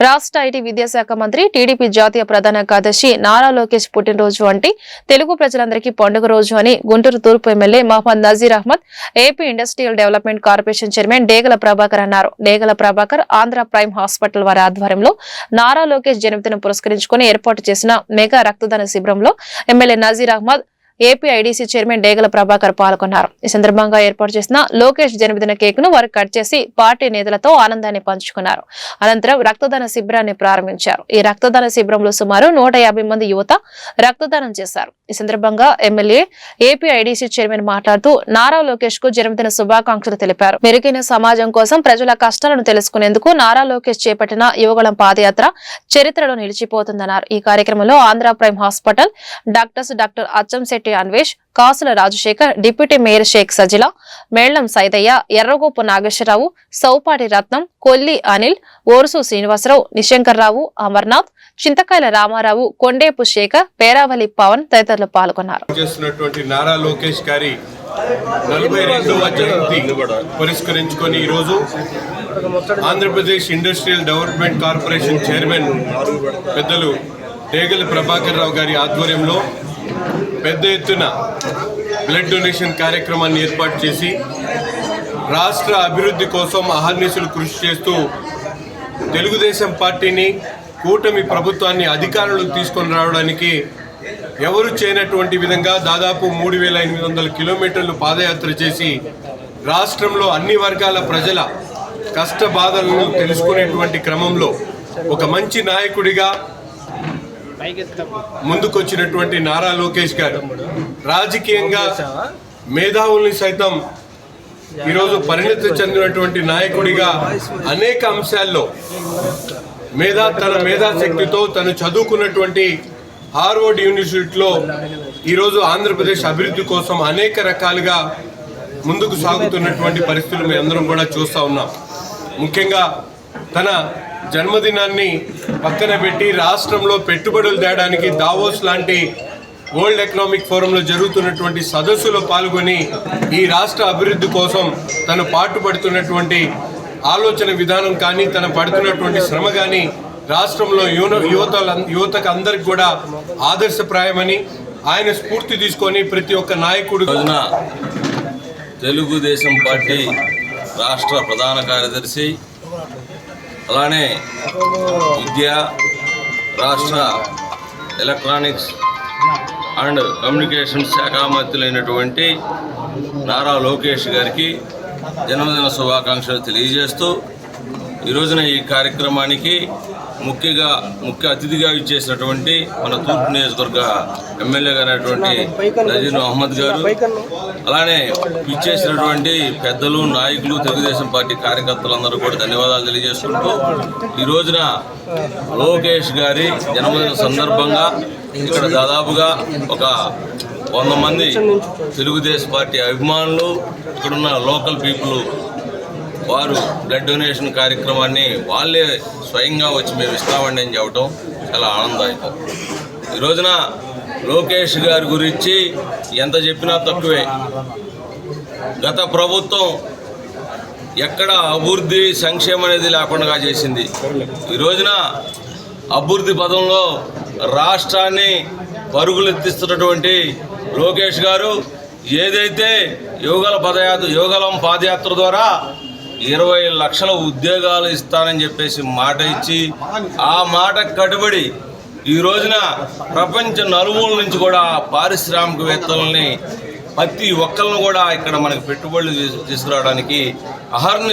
రాష్ట్ర ఐటీ విద్యాశాఖ మంత్రి టీడీపీ జాతీయ ప్రధాన కార్యదర్శి నారా లోకేష్ పుట్టినరోజు వంటి తెలుగు ప్రజలందరికీ పండుగ రోజు అని గుంటూరు తూర్పు MLA Mohammed Nazeer Ahmed AP industrial development corporation chairman Degala Prabhakar అన్నారు. డేగల ప్రభాకర్ ఆంధ్ర ప్రైమ్ హాస్పిటల్ వారి ఆధ్వర్యంలో నారా లోకేష్ జన్మదినం పురస్కరించుకుని ఏర్పాటు చేసిన మెగా రక్తదాన శిబిరంలో MLA Nazeer Ahmed AP IDC chairman Degala Prabhakar పాల్గొన్నారు. ఈ సందర్భంగా ఏర్పాటు చేసిన లోకేష్ జన్మదిన కేక్ను వారు కట్ చేసి పార్టీ నేతలతో ఆనందాన్ని పంచుకున్నారు. అనంతరం రక్తదాన శిబిరాన్ని ప్రారంభించారు. ఈ రక్తదాన శిబిరంలో సుమారు నూట మంది యువత రక్తదానం చేశారు. ఈ సందర్భంగా ఎమ్మెల్యే ఏపీ ఐడీసీ చైర్మన్ మాట్లాడుతూ నారా లోకేష్కు జన్మదిన శుభాకాంక్షలు తెలిపారు. మెరుగైన సమాజం కోసం ప్రజల కష్టాలను తెలుసుకునేందుకు నారా లోకేష్ చేపట్టిన యువగళం పాదయాత్ర చరిత్రలో నిలిచిపోతుందన్నారు. ఈ కార్యక్రమంలో Andhra prime hospital doctors doctor Achhamshetty Anvesh Kasula Rajasekhar deputy mayor Shaik Sajila Mellam Saidaiah Erragopu Nageswara Rao Soupati Ratnam Kolli Anil Orusu Srinivasa Rao Nishankar Rao Amarnath Chintakayala Rama Rao Kondepu Sekhar Peravali Pavan తదితరులు పాల్గొన్నారు. చేస్తున్నటువంటి నారా లోకేష్ గారి నలభై రెండవ జయంతి పురస్కరించుకొని ఈరోజు Andhra Pradesh industrial development corporation chairman పెద్దలు డేగల ప్రభాకర్ రావు గారి ఆధ్వర్యంలో పెద్ద ఎత్తున బ్లడ్ డొనేషన్ కార్యక్రమాన్ని ఏర్పాటు చేసి రాష్ట్ర అభివృద్ధి కోసం అహర్నిశలు కృషి చేస్తూ తెలుగుదేశం పార్టీని కూటమి ప్రభుత్వాన్ని అధికారంలోకి తీసుకొని రావడానికి ఎవరు చేయనటువంటి విధంగా దాదాపు మూడు వేల ఎనిమిది వందల కిలోమీటర్లు పాదయాత్ర చేసి రాష్ట్రంలో అన్ని వర్గాల ప్రజల కష్ట బాధలను తెలుసుకునేటువంటి క్రమంలో ఒక మంచి నాయకుడిగా ముందుకొచ్చినటువంటి నారా లోకేష్ గారు. రాజకీయంగా మేధావుల్ని సైతం ఈరోజు పరిణతి చెందినటువంటి నాయకుడిగా అనేక అంశాల్లో మేధా తన మేధాశక్తితో తను చదువుకున్నటువంటి హార్వర్డ్ యూనివర్సిటీలో ఈరోజు ఆంధ్రప్రదేశ్ అభివృద్ధి కోసం అనేక రకాలుగా ముందుకు సాగుతున్నటువంటి పరిస్థితులు మేము అందరం కూడా చూస్తూ ఉన్నాం. ముఖ్యంగా తన జన్మదినాన్ని పక్కన పెట్టి రాష్ట్రంలో పెట్టుబడులు తేడానికి దావోస్ లాంటి వరల్డ్ ఎకనామిక్ ఫోరంలో జరుగుతున్నటువంటి సదస్సులో పాల్గొని ఈ రాష్ట్ర అభివృద్ధి కోసం తను పాటుపడుతున్నటువంటి ఆలోచన విధానం కానీ తను పడుతున్నటువంటి శ్రమ కానీ రాష్ట్రంలో యువ యువత యువతకు అందరికి కూడా ఆదర్శప్రాయమని ఆయన స్ఫూర్తి తీసుకొని ప్రతి ఒక్క నాయకుడు రోజున తెలుగుదేశం పార్టీ రాష్ట్ర ప్రధాన కార్యదర్శి అలానే విద్య రాష్ట్ర ఎలక్ట్రానిక్స్ అండ్ కమ్యూనికేషన్ శాఖ మంత్రులైనటువంటి నారా లోకేష్ గారికి జన్మదిన శుభాకాంక్షలు తెలియజేస్తూ ఈరోజున ఈ కార్యక్రమానికి ముఖ్యంగా ముఖ్య అతిథిగా ఇచ్చేసినటువంటి మన తూర్పు నియోజకవర్గ ఎమ్మెల్యే గారైనటువంటి నజీర్ అహ్మద్ గారు అలానే ఇచ్చేసినటువంటి పెద్దలు నాయకులు తెలుగుదేశం పార్టీ కార్యకర్తలందరూ కూడా ధన్యవాదాలు తెలియజేసుకుంటూ ఈ రోజున లోకేష్ గారి జన్మదిన సందర్భంగా ఇక్కడ దాదాపుగా ఒక వంద మంది తెలుగుదేశం పార్టీ అభిమానులు ఇక్కడున్న లోకల్ పీపుల్ వారు బ్లడ్ డొనేషన్ కార్యక్రమాన్ని వాళ్ళే స్వయంగా వచ్చి మేము ఇస్తామండి అని చెప్పడం చాలా ఆనందదాయకం ఈ రోజున లోకేష్ గారి గురించి ఎంత చెప్పినా తక్కువే. గత ప్రభుత్వం ఎక్కడ అభివృద్ధి సంక్షేమం అనేది లేకుండా చేసింది. ఈ రోజున అభివృద్ధి పదంలో రాష్ట్రాన్ని పరుగులెత్తిస్తున్నటువంటి లోకేష్ గారు ఏదైతే యోగల పదయాత్ర యోగలం పాదయాత్ర ద్వారా ఇరవై లక్షల ఉద్యోగాలు ఇస్తానని చెప్పేసి మాట ఇచ్చి ఆ మాట కట్టుబడి ఈ రోజున ప్రపంచ నలుమూల నుంచి కూడా పారిశ్రామికవేత్తలని ప్రతి ఒక్కరిని కూడా ఇక్కడ మనకి పెట్టుబడులు తీసు- తీసుకురావడానికి అహర్ని